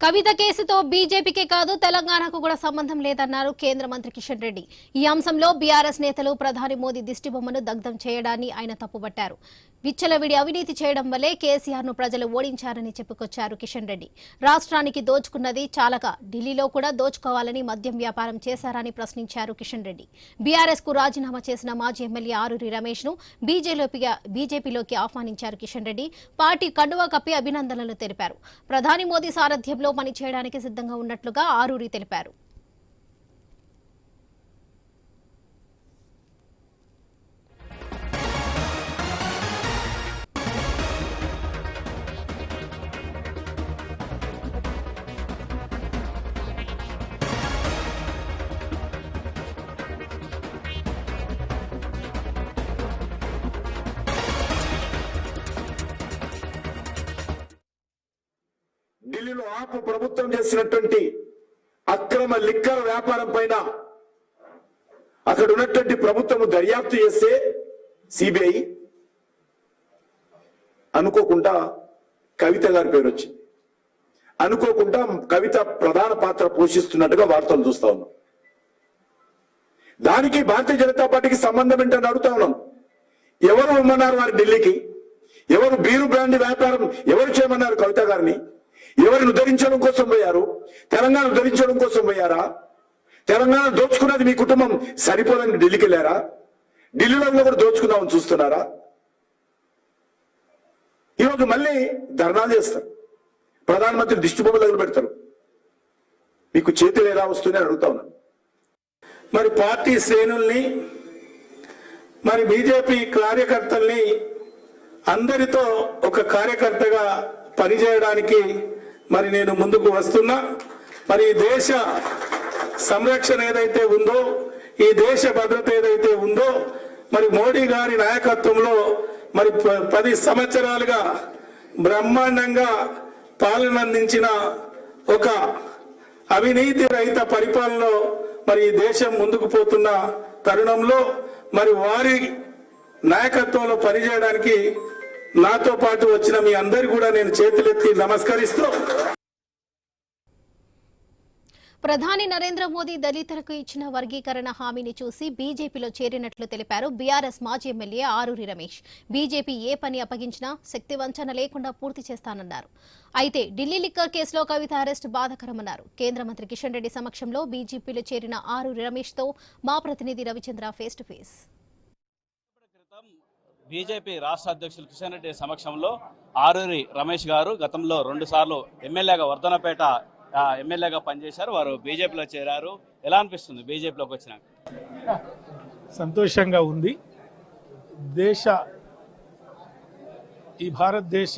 కవిత కేసుతో బీజేపీకే కాదు తెలంగాణకు కూడా సంబంధం లేదన్నారు కేంద్ర మంత్రి కిషన్ రెడ్డి. ఈ అంశంలో బీఆర్ఎస్ నేతలు ప్రధాని మోదీ దిష్టిబొమ్మను దగ్ధం చేయడాన్ని ఆయన తప్పుపట్టారు విచ్చలవిడి అవినీతి చేయడం వల్లే కేసీఆర్ను ప్రజలు ఓడించారని చెప్పుకొచ్చారు కిషన్ రెడ్డి. రాష్ట్రానికి దోచుకున్నది చాలక ఢిల్లీలో కూడా దోచుకోవాలని మద్యం వ్యాపారం చేశారని ప్రశ్నించారు కిషన్ రెడ్డి. బీఆర్ఎస్కు రాజీనామా చేసిన మాజీ ఎమ్మెల్యే ఆరూరి రమేష్ను బీజేపీలోకి ఆహ్వానించారు కిషన్ రెడ్డి. పార్టీ కండువా కప్పి అభినందనలు తెలిపారు. ప్రధాని మోదీ సారథ్యంలో పని చేయడానికి సిద్ధంగా ఉన్నట్లుగా ఆరూరి తెలిపారు. ఢిల్లీలో ఆపు ప్రభుత్వం చేసినటువంటి అక్రమ లిక్కర్ వ్యాపారం పైన అక్కడ ఉన్నటువంటి ప్రభుత్వం దర్యాప్తు చేస్తే సిబిఐ అనుకోకుండా కవిత గారి పేరు వచ్చింది. అనుకోకుండా కవిత ప్రధాన పాత్ర పోషిస్తున్నట్టుగా వార్తలు చూస్తా ఉన్నాం. దానికి భారతీయ జనతా పార్టీకి సంబంధం ఏంటని అడుగుతా ఉన్నాం. ఎవరు ఉమ్మన్నారు వారు ఢిల్లీకి? ఎవరు బీరు బ్రాండ్ వ్యాపారం ఎవరు చేయమన్నారు కవిత గారిని? ఎవరిని ఉద్ధరించడం కోసం పోయారు? తెలంగాణ ఉద్ధరించడం కోసం పోయారా? తెలంగాణ దోచుకున్నది మీ కుటుంబం సరిపోదని ఢిల్లీకి వెళ్ళారా? ఢిల్లీలో కూడా దోచుకుందామని చూస్తున్నారా? ఈరోజు మళ్ళీ ధర్నాలు చేస్తారు. ప్రధానమంత్రి దిష్టి దగ్గర పెడతారు. మీకు చేతులు ఎలా వస్తుందని అడుగుతా ఉన్నాను మరి పార్టీ శ్రేణుల్ని మరి బీజేపీ కార్యకర్తల్ని అందరితో ఒక కార్యకర్తగా పనిచేయడానికి మరి నేను ముందుకు వస్తున్నా. మరి దేశ సంరక్షణ ఏదైతే ఉందో ఈ దేశ భద్రత ఏదైతే ఉందో మరి మోడీ గారి నాయకత్వంలో మరి ప- పది సంవత్సరాలుగా బ్రహ్మాండంగా పాలన అందించిన ఒక అవినీతి రహిత పరిపాలనలో మరి ఈ దేశం ముందుకు పోతున్న తరుణంలో మరి వారి నాయకత్వంలో పనిచేయడానికి నాతో పాటు వచ్చిన మీ అందరు కూడా నేను చేతులెత్తి నమస్కరిస్తూ ప్రధాని నరేంద్ర మోదీ దళితులకు ఇచ్చిన వర్గీకరణ హామీని చూసి బీజేపీలో చేరినట్లు తెలిపారు బీఆర్ఎస్ మాజీ ఎమ్మెల్యే ఆరూరి రమేష్. బీజేపీ ఏ పని అప్పగించినా శక్తి వంచన లేకుండా పూర్తి చేస్తానన్నారు. అయితే ఢిల్లీ లిక్కర్ కేసులో కవిత అరెస్టు బాధకరమన్నారు. కేంద్ర మంత్రి కిషన్ రెడ్డి సమక్షంలో బీజేపీలో చేరిన ఆరూరి రమేష్తో మా ప్రతినిధి Ravichandra face to face. BJP రాష్ట్ర అధ్యక్షులు కిషన్ రెడ్డి సమక్షంలో ఆరూరి రమేష్ గారు గతంలో రెండుసార్లు ఎమ్మెల్యేగా వర్ధనపేట ఎమ్మెల్యేగా పనిచేశారు. వారు బీజేపీలో చేరారు. ఎలా అనిపిస్తుంది బీజేపీలోకి వచ్చినాక? సంతోషంగా ఉంది. దేశ ఈ భారతదేశ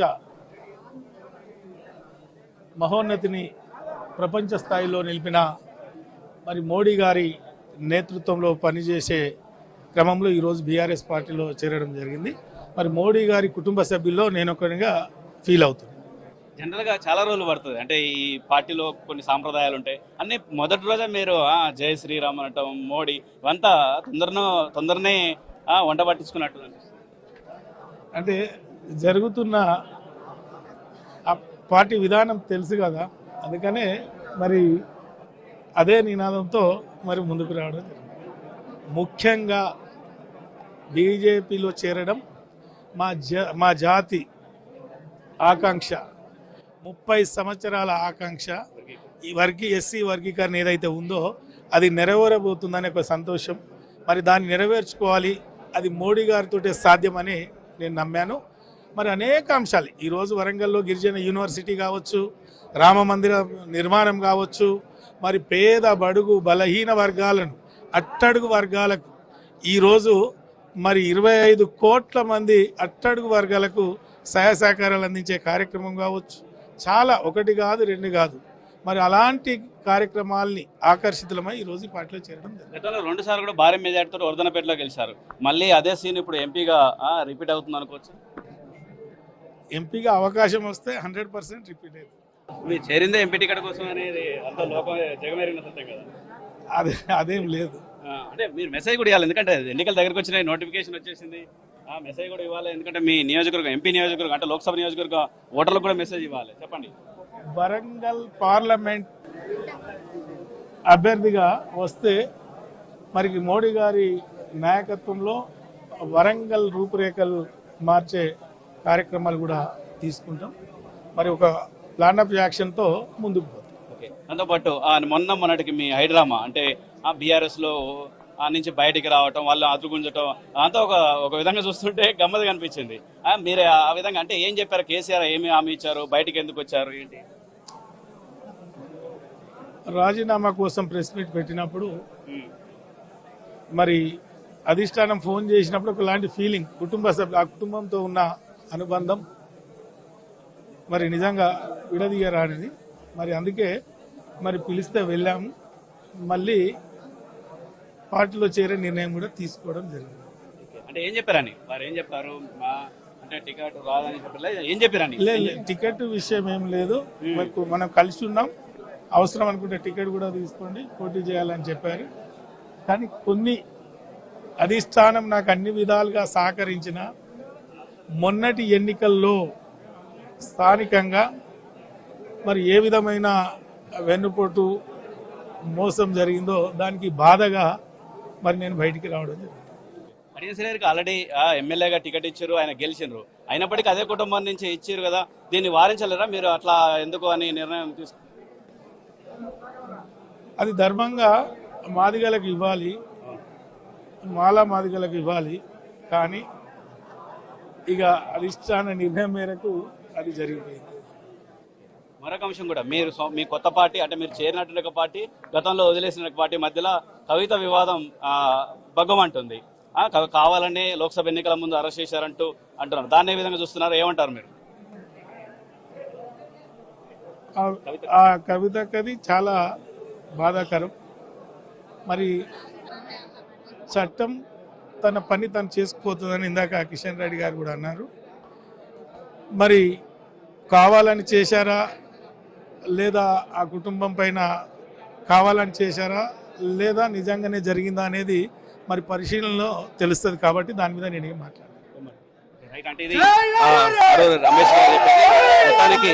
మహోన్నతిని ప్రపంచ స్థాయిలో నిలిపిన మరి మోడీ గారి నేతృత్వంలో పనిచేసే క్రమంలో ఈరోజు బీఆర్ఎస్ పార్టీలో చేరడం జరిగింది. మరి మోడీ గారి కుటుంబ సభ్యుల్లో నేను ఒకరిగా ఫీల్ అవుతున్నాను జనరల్గా చాలా రోజులు పడుతుంది. అంటే ఈ పార్టీలో కొన్ని సాంప్రదాయాలు ఉంటాయి. అన్ని మొదటి రోజే మీరు ఆ, జై శ్రీరామ్ అనటం మోడీ ఇవంతా తొందరనో తొందరనే వంట పట్టించుకున్నట్టు అంటే జరుగుతున్న ఆ పార్టీ విధానం తెలుసు కదా. అందుకనే మరి అదే నినాదంతో మరి ముందుకు రావడం జరిగింది. ముఖ్యంగా బీజేపీలో చేరడం మా జా మా జాతి ఆకాంక్ష. ముప్పై సంవత్సరాల ఆకాంక్ష. ఈ వర్గీ ఎస్సీ వర్గీకరణ ఏదైతే ఉందో అది నెరవేరబోతుందనే ఒక సంతోషం. మరి దాన్ని నెరవేర్చుకోవాలి. అది మోడీ గారితో సాధ్యమని నేను నమ్మాను. మరి అనేక అంశాలు. ఈరోజు వరంగల్లో గిరిజన యూనివర్సిటీ కావచ్చు రామ మందిర నిర్మాణం కావచ్చు మరి పేద బడుగు బలహీన వర్గాలను అట్టడుగు వర్గాలకు ఈరోజు మరి ఇరవై ఐదు కోట్ల మంది అట్టడుగు వర్గాలకు సహాయ సహకారాలు అందించే కార్యక్రమం కావచ్చు. చాలా ఒకటి కాదు రెండు కాదు. మరి అలాంటి కార్యక్రమాల్ని ఆకర్షితులమై ఈ పార్టీలో చేరడం జరిగింది. గతంలో రెండు సార్లు కూడా భారీ మెజార్టీతో వర్ధనపేటలో గెలిచారు. మళ్ళీ అదే సీన్ ఇప్పుడు ఎంపీగా రిపీట్ అవుతుంది అనుకోవచ్చు? ఎంపీగా అవకాశం వస్తే హండ్రెడ్ పర్సెంట్ రిపీట్ అయింది మీరు చేరిందే ఎంపీ టికెట్ కోసం అనేది అంత లోకం జగమెరిగిన సత్యం కదా. అదే అదేం లేదు. అంటే మీరు మెసేజ్ కూడా ఇవ్వాలి. ఎందుకంటే ఎన్నికల దగ్గరకు వచ్చినాయి నోటిఫికేషన్ వచ్చేసింది. ఆ మెసేజ్ కూడా ఇవ్వాలి. ఎందుకంటే మీ నియోజకవర్గం ఎంపీ నియోజకవర్గం అంటే లోక్సభ నియోజకవర్గం ఓటర్లకు కూడా మెసేజ్ ఇవ్వాలి. చెప్పండి. వరంగల్ పార్లమెంట్ అభ్యర్థిగా వస్తే మరి మోడీ గారి నాయకత్వంలో వరంగల్ రూపురేఖలు మార్చే కార్యక్రమాలు కూడా తీసుకుంటాం. మరి ఒక ప్లాన్ ఆఫ్ యాక్షన్తో ముందుకు పోతాం దాంతోపాటు మొన్న మొన్నటికి మీ హైడ్రామా అంటే ఆ బీఆర్ఎస్లో ఆ నుంచి బయటికి రావటం వాళ్ళు అదుగుంజటం అంతా ఒక ఒక విధంగా చూస్తుంటే గమ్మత్ కనిపించింది మీరే ఆ విధంగా అంటే ఏం చెప్పారు? కేసీఆర్ ఏమి హామీ ఇచ్చారు? బయటికి ఎందుకు వచ్చారు? ఏంటి? రాజీనామా కోసం ప్రెస్ మీట్ పెట్టినప్పుడు మరి అధిష్టానం ఫోన్ చేసినప్పుడు ఒకలాంటి ఫీలింగ్ కుటుంబ సభ్యులు ఆ కుటుంబంతో ఉన్న అనుబంధం మరి నిజంగా విడదీయరానిది. మరి అందుకే మరి పిలిస్తే వెళ్ళాము మళ్ళీ పార్టీలో చేరే నిర్ణయం కూడా తీసుకోవడం జరిగింది. అంటే ఏం చెప్పారని వారు ఏం చెప్పారు? మా అంటే టికెట్ రాదని చెప్పలేదు ఏం చెప్పారని లే లే, టికెట్ విషయం ఏం లేదు. మనం కలిసి ఉన్నాం. అవసరం అనుకుంటే టికెట్ కూడా తీసుకోండి పోటీ చేయాలని చెప్పారు. కానీ కొన్ని అధిష్టానం నాకు అన్ని విధాలుగా సహకరించిన మొన్నటి ఎన్నికల్లో స్థానికంగా మరి ఏ విధమైన వెన్నుపోటు మోసం జరిగిందో దానికి బాధగా మరి నేను బయటికి రావడం జరిగింది. ఆల్రెడీ ఎమ్మెల్యేగా టికెట్ ఇచ్చారు ఆయన గెలిచిండ్రు. అయినప్పటికీ అదే కుటుంబం నుంచి ఇచ్చారు కదా దీన్ని వారించలేరా? మీరు అట్లా ఎందుకు అని నిర్ణయం తీసుకు అది ధర్మంగా మాదిగలకు ఇవ్వాలి మాలా మాదిగలకు ఇవ్వాలి కానీ ఇక అధిష్టాన నిర్ణయం మేరకు అది జరిగిపోయింది. మరొక అంశం కూడా. మీరు మీ కొత్త పార్టీ అంటే మీరు చేరినటువంటి ఒక పార్టీ గతంలో వదిలేసిన పార్టీ మధ్యలో కవిత వివాదం భగ్గమంటుంది. కావాలనే కావాలని లోక్సభ ఎన్నికల ముందు అరెస్ట్ చేశారంటూ అంటున్నారు. దాన్ని ఏ విధంగా చూస్తున్నారు? ఏమంటారు మీరు? ఆ- ఆ కవితకది చాలా బాధాకరం. మరి చట్టం తన పని తను చేసుకుపోతుందని ఇందాక కిషన్ రెడ్డి గారు కూడా అన్నారు. మరి కావాలని చేశారా? లేదా ఆ కుటుంబం పైన కావాలని చేశారా? లేదా నిజంగానే జరిగిందా అనేది మరి పరిశీలనలో తెలుస్తుంది కాబట్టి దాని మీద నేను ఏం మాట్లాడను. రైట్ అంటే ఇది ఆ, అరూరి రమేష్ మొత్తానికి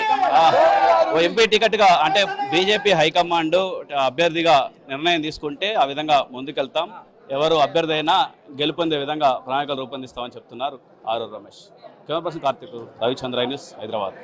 ఎంపీ టికెట్గా అంటే బీజేపీ హైకమాండ్ అభ్యర్థిగా నిర్ణయం తీసుకుంటే ఆ విధంగా ముందుకెళ్తాం. ఎవరు అభ్యర్థి అయినా గెలుపొందే విధంగా ప్రణాళికలు రూపొందిస్తామని చెప్తున్నారు Aruru Ramesh. Camera person Karthik Ravichandra news Hyderabad.